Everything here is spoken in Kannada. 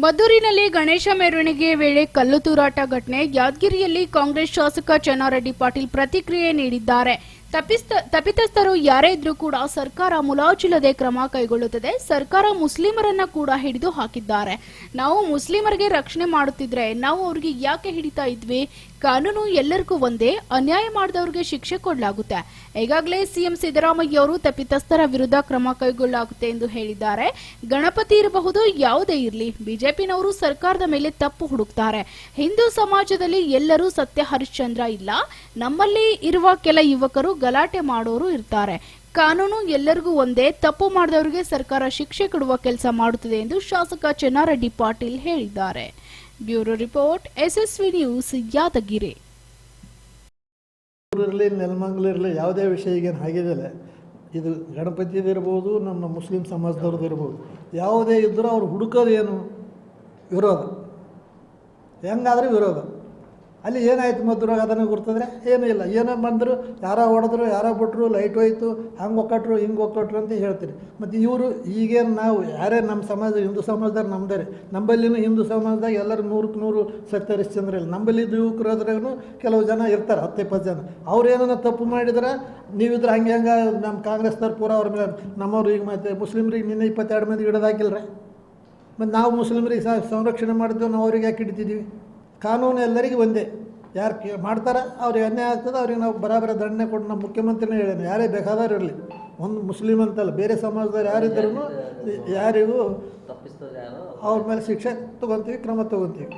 ಮದ್ದೂರಿನಲ್ಲಿ ಗಣೇಶ ಮೆರವಣಿಗೆ ವೇಳೆ ಕಲ್ಲು ತೂರಾಟ ಘಟನೆ ಯಾದಗಿರಿಯಲ್ಲಿ ಕಾಂಗ್ರೆಸ್ ಶಾಸಕ ಚನ್ನಾರೆಡ್ಡಿ ಪಾಟೀಲ್ ಪ್ರತಿಕ್ರಿಯೆ ನೀಡಿದ್ದಾರೆ. ತಪ್ಪಿಸ್ತ, ತಪ್ಪಿತಸ್ಥರು ಯಾರೇ ಇದ್ರೂ ಕೂಡ ಸರ್ಕಾರ ಮುಲಾಜಿಲ್ಲದೆ ಕ್ರಮ ಕೈಗೊಳ್ಳುತ್ತದೆ. ಸರ್ಕಾರ ಮುಸ್ಲಿಮರನ್ನ ಕೂಡ ಹಿಡಿದು ಹಾಕಿದ್ದಾರೆ. ನಾವು ಮುಸ್ಲಿಮರಿಗೆ ರಕ್ಷಣೆ ಮಾಡುತ್ತಿದ್ರೆ ನಾವು ಅವ್ರಿಗೆ ಯಾಕೆ ಹಿಡಿತಾ ಇದ್ವಿ? ಕಾನೂನು ಎಲ್ಲರಿಗೂ ಒಂದೇ, ಅನ್ಯಾಯ ಮಾಡಿದವರಿಗೆ ಶಿಕ್ಷೆ ಕೊಡಲಾಗುತ್ತೆ. ಈಗಾಗಲೇ ಸಿಎಂ ಸಿದ್ದರಾಮಯ್ಯ ಅವರು ತಪ್ಪಿತಸ್ಥರ ವಿರುದ್ಧ ಕ್ರಮ ಕೈಗೊಳ್ಳಲಾಗುತ್ತೆ ಎಂದು ಹೇಳಿದ್ದಾರೆ. ಗಣಪತಿ ಇರಬಹುದು, ಯಾವುದೇ ಇರಲಿ. ಬಿಜೆಪಿನವರು ಸರ್ಕಾರದ ಮೇಲೆ ತಪ್ಪು ಹುಡುಕ್ತಾರೆ. ಹಿಂದೂ ಸಮಾಜದಲ್ಲಿ ಎಲ್ಲರೂ ಸತ್ಯ ಹರಿಶ್ಚಂದ್ರ ಇಲ್ಲ. ನಮ್ಮಲ್ಲಿ ಇರುವ ಕೆಲ ಯುವಕರು ಗಲಾಟೆ ಮಾಡೋರು ಇರ್ತಾರೆ. ಕಾನೂನು ಎಲ್ಲರಿಗೂ ಒಂದೇ, ತಪ್ಪು ಮಾಡಿದವರಿಗೆ ಸರ್ಕಾರ ಶಿಕ್ಷೆ ಕೊಡುವ ಕೆಲಸ ಮಾಡುತ್ತಿದೆ ಎಂದು ಶಾಸಕ ಚೆನ್ನಾರೆಡ್ಡಿ ಪಾಟೀಲ್ ಹೇಳಿದ್ದಾರೆ. Bureau report, SSV news, Yadgiri. ಇರಲಿ ನೆಲಮಂಗಲ ಇರಲಿ ಯಾವುದೇ ವಿಷಯ ಈಗೇನು ಆಗಿದೆಯಲ್ಲ ಇದು ಗಣಪತಿದು ಇರ್ಬೋದು, ನಮ್ಮ ಮುಸ್ಲಿಂ ಸಮಾಜದವ್ರದ್ದು ಇರ್ಬೋದು. ಯಾವುದೇ ಇದ್ದರೂ ಅವ್ರು ಹುಡುಕೋದು ಏನು? ವಿರೋಧ. ಹೆಂಗಾದರೂ ವಿರೋಧ. ಅಲ್ಲಿ ಏನಾಯ್ತು ಮದ್ರಾಗ? ಅದನ್ನು ಗುರ್ತಂದ್ರೆ ಏನೂ ಇಲ್ಲ. ಏನೋ ಬಂದರು, ಯಾರೋ ಹೊಡೆದ್ರು, ಯಾರೋ ಬಿಟ್ಟರು ಲೈಟ್ ಹೋಯ್ತು, ಹಂಗೆ ಒಕ್ಕಟ್ರು, ಹಿಂಗೆ ಒಕ್ಕಟ್ರು ಅಂತ ಹೇಳ್ತೀರಿ. ಮತ್ತು ಇವರು ಈಗೇನು ನಾವು, ಯಾರೇ ನಮ್ಮ ಸಮಾಜ, ಹಿಂದೂ ಸಮಾಜದಾಗ ನಮ್ಮದೇ ನಂಬಲ್ಲಿನೂ ಹಿಂದೂ ಸಮಾಜದಾಗ ಎಲ್ಲರೂ ನೂರಕ್ಕೆ ನೂರು ಸತ್ಯ ಹರಿಶ್ಚಂದ್ರ ಇಲ್ಲ ನಂಬಲ್ಲಿದ್ದು ಯುವಕರಾದ್ರಾಗೂ ಕೆಲವು ಜನ ಇರ್ತಾರೆ ಹತ್ತು ಇಪ್ಪತ್ತು ಜನ. ಅವ್ರು ಏನನ್ನ ತಪ್ಪು ಮಾಡಿದ್ರೆ ನೀವಿದ್ರೆ ಹಂಗೆ ಹಂಗೆ ನಮ್ಮ ಕಾಂಗ್ರೆಸ್ನವ್ರು ಪೂರ ಅವ್ರ ಮೇಲೆ, ನಮ್ಮವ್ರು ಈಗ ಮತ್ತೆ ಮುಸ್ಲಿಮ್ರಿಗೆ ನಿನ್ನೆ ಇಪ್ಪತ್ತೆರಡು ಮಂದಿ ಹಿಡಿದಾಕಿಲ್ರಿ ಮತ್ತು ನಾವು ಮುಸ್ಲಿಮರಿಗೆ ಸಂರಕ್ಷಣೆ ಮಾಡಿದ್ದೇವೆ ನಾವು ಅವ್ರಿಗೆ ಯಾಕೆ ಹಿಡಿತಿದ್ದೀವಿ ಕಾನೂನು ಎಲ್ಲರಿಗೂ ಒಂದೇ. ಯಾರು ಕೇ ಮಾಡ್ತಾರೆ ಅವ್ರಿಗೆ ಅನ್ಯಾಯ ಆಗ್ತದೆ ಅವ್ರಿಗೆ ನಾವು ಬರಾಬರ ದಂಡನೆ ಕೊಟ್ಟು ನಮ್ಮ ಮುಖ್ಯಮಂತ್ರಿನೇ ಹೇಳೋಣ ಯಾರೇ ಬೇಕಾದವ್ರು ಇರಲಿ. ಒಂದು ಮುಸ್ಲಿಮ್ ಅಂತಲ್ಲ ಬೇರೆ ಸಮಾಜದವ್ರು ಯಾರಿದ್ರೂ ಯಾರಿಗೂ ಅವ್ರ ಮೇಲೆ ಶಿಕ್ಷೆ ತೊಗೊತೀವಿ ಕ್ರಮ ತೊಗೊತೀವಿ.